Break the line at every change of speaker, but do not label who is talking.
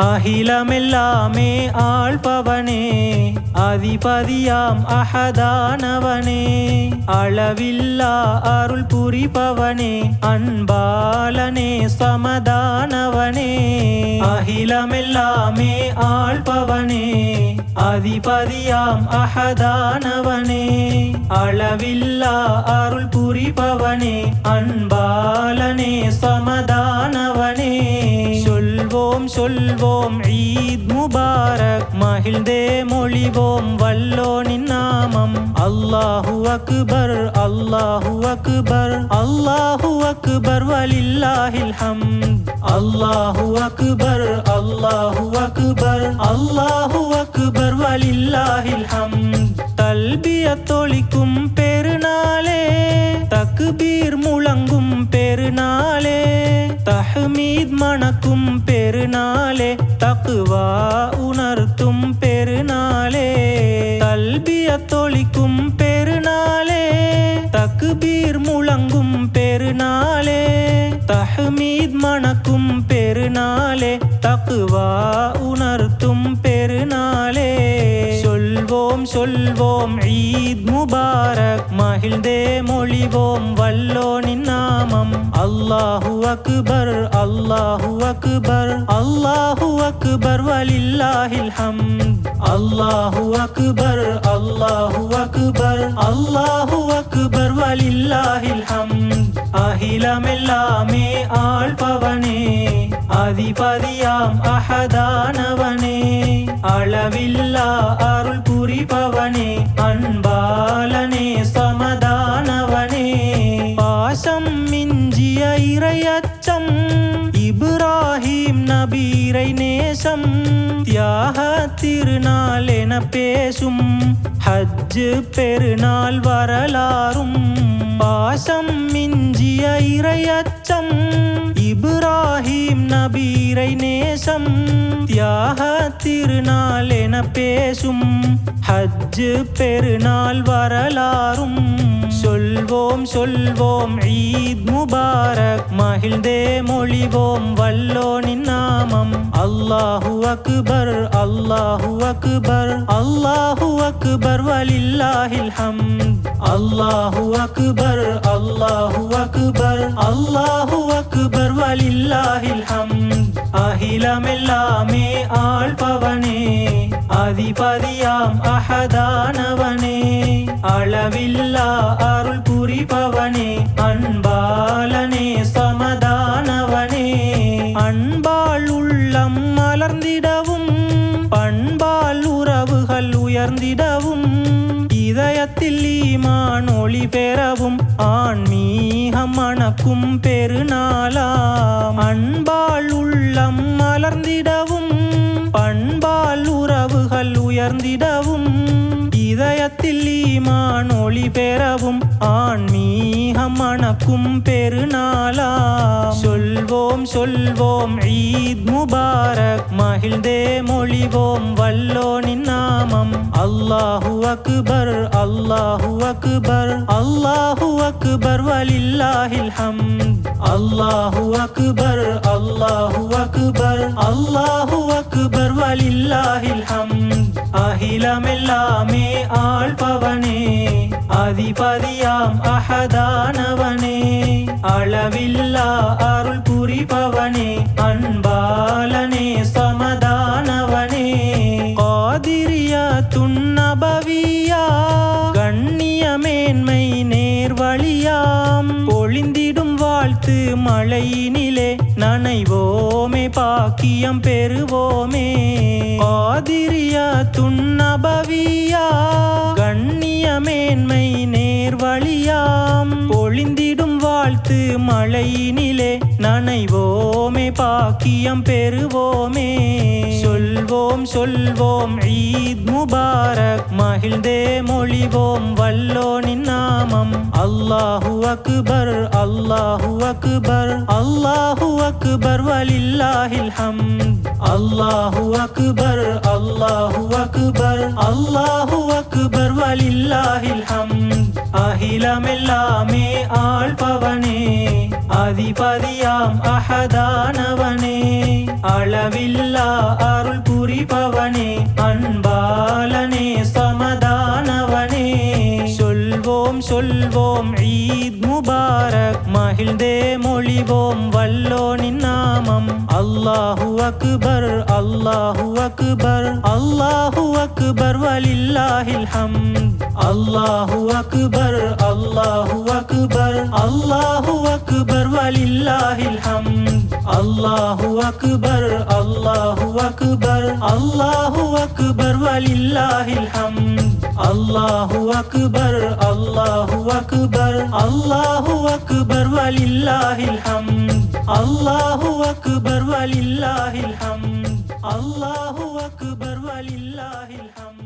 அகிலமெல்லாமே ஆள்பவனே அதிபதியாம் அகதானவனே. அளவில்லா அருள் புரிபவனே அன்பாலனே சமதானவனே. அகிலமெல்லாமே ஆள்பவனே அதிபதியாம் அகதானவனே. அளவில்லா அருள் புரிபவனே அன்பாலனே சமதானவனே. சொல்வோம் சொல்வோம். மகிழ்வோம். ஈத் முபாரக். மகிழ்ந்தே மொழிவோம். வல்லோனின் நாமம். அல்லாஹு அக்பர். அல்லாஹு அக்பர். அல்லாஹு அக்பர் வலில்லாஹில் ஹம் அல்லாஹு அக்பர். அல்லாஹு அக்பர். அல்லாஹு அக்பர் வலில்லாஹில் ஹம் தல்பிய தொழிக்கும் பெருநாளே. தக்பீர் முழங்கும் பெருநாளே. மீத் மணக்கும் பெருநாளே தக்குவா உணர்த்தும் பெருநாளே. கல்விய தொழிக்கும் பெருநாளே தக்குபீர் முழங்கும் பெருநாளே. தஹ்மீத் மணக்கும் பெருநாளே தக்குவா உணர்த்தும் பெரு சொல்வோம் ஈத் முபாரக். மகிழ்ந்தே மொழிவோம் வல்லோனின் நாமம். அல்லாஹு அக்பர் அல்லாஹு அக்பர். அல்லாஹு அக்பர் வலில்லாஹில் ஹம் அல்லாஹு அக்பர் அல்லாஹு அக்பர். அல்லாஹு அக்பர் வலில்லாஹில் ஹம் அகிலமெல்லாமே ஆழ்பவனே அதிபதியாம் அகதானவனே அளவில்லா நபீரை நேசம் தியாக திருநாள் என பேசும். ஹஜ்ஜு பெருநாள் வரலாறும் பாசம் மிஞ்சிய இரையச்சம் இப்ராஹிம் நபீரை நேசம் தியாக திருநாள் என பேசும். ஹஜ்ஜு பெருநாள் வரலாறும் சொல்வோம் சொல்வோம். ஈத் முபாரக் மகிழ்ந்தே மொழிவோம். வல்லோனின் நாமம். அல்லாஹு அக்பர் அல்லாஹு அக்பர். அல்லாஹு அக்பர் வலில்லாஹில் ஹம் அல்லாஹு அக்பர் அல்லாஹு அக்பர். அல்லாஹு அக்பர் வலில்லாஹில் ஹம் அகிலமெல்லாமே ஆ அதிபதியாம் அகதானவனே. அளவில்லா அருள் புரிபவனே. அன்பாலனே சமதானவனே. அன்பால் உள்ளம் மலர்ந்திடவும் பண்பால் உறவுகள் உயர்ந்திடவும் இதயத்தில் ஈமான் ஒளி பெறவும் ஆன்மீகம் மணக்கும் பெருநாளாம். அன்பால் உள்ளம் மலர்ந்திடவும் பண்பால் உறவுகள் உயர்ந்திடவும். இருதயத்தில் ஈமான் ஒளி பெறவும் ஆன்மீகம் மணக்கும் பெருநாளா சொல்வோம் சொல்வோம் ஈத் முபாரக் மகிழ்ந்தே மொழிவோம் வல்லோனின் நாமம். அல்லாஹு அக்பர் அல்லாஹு அக்பர் அல்லாஹு அக்பர் வலில்லாஹில் ஹம் அல்லாஹு அக்பர் அல்லாஹு அக்பர் அல்லாஹு அக்பர் வலில்லாஹில் ஹம் அகிலமெல்லாமே ஆள்பவனே அதிபதியாம் அகதானவனே. அளவில்லா அருள் புரிபவனே அன்பாலனே சமதானவனே. அதிபதியாம் அகதானவனே அளவில்லா அருள் காதிரியா துன்னபவியா கண்ணியமேன்மை நேர்வழியாம். பொழிந்திடும் வாழ்த்து மழையினிலே நனைவோமே பாக்கியம் பெறுவோமே. ஆதிரியா துண்ணபவியா கண்ணியமேன்மை நேர்வழியாம். ஒளிந்தி காத்து மழையினிலே நனைவோமே பாக்கியம் பெறுவோமே. சொல்வோம் சொல்வோம் ஈத் முபாரக் மகிழ்ந்தே மொழிவோம் வல்லோனின் நாமம். அல்லாஹு அக்பர் அல்லாஹு அக்பர் அல்லாஹு அக்பர் வலில்லாஹில் ஹம் அல்லாஹு அக்பர் அல்லாஹு அக்பர் அல்லாஹு அக்பர் வலில்லாஹில் ஹம் அகிலமெல்லாமே ஆள்பவனே அதிபதியாம் அகதானவனே. அளவில்லா அருள் புரிபவனே அன்பாலனே சொல்வோம் ஈத் முபாரக். மகிழ்ந்தே மொழிவோம் வல்லோனின் நாமம். அல்லாஹு அக்பர் அல்லாஹு அக்பர். அல்லாஹு அக்பர் வலில்லாஹில் ஹம் அல்லாஹு அக்பர் அல்லாஹு அக்பர். அல்லாஹு அக்பர் வலில்லாஹில் ஹம்த் அல்லாஹு அக்பர் அல்லாஹு அக்பர் அல்லாஹு அக்பர் வலில்லாஹில் ஹம்த் அல்லாஹு அக்பர் அல்லாஹு அக்பர் அல்லாஹு அக்பர் வலில்லாஹில் ஹம்த் அல்லாஹு அக்பர் வலில்லாஹில் ஹம்த் அல்லாஹு அக்பர் வலில்லாஹில் ஹம்த்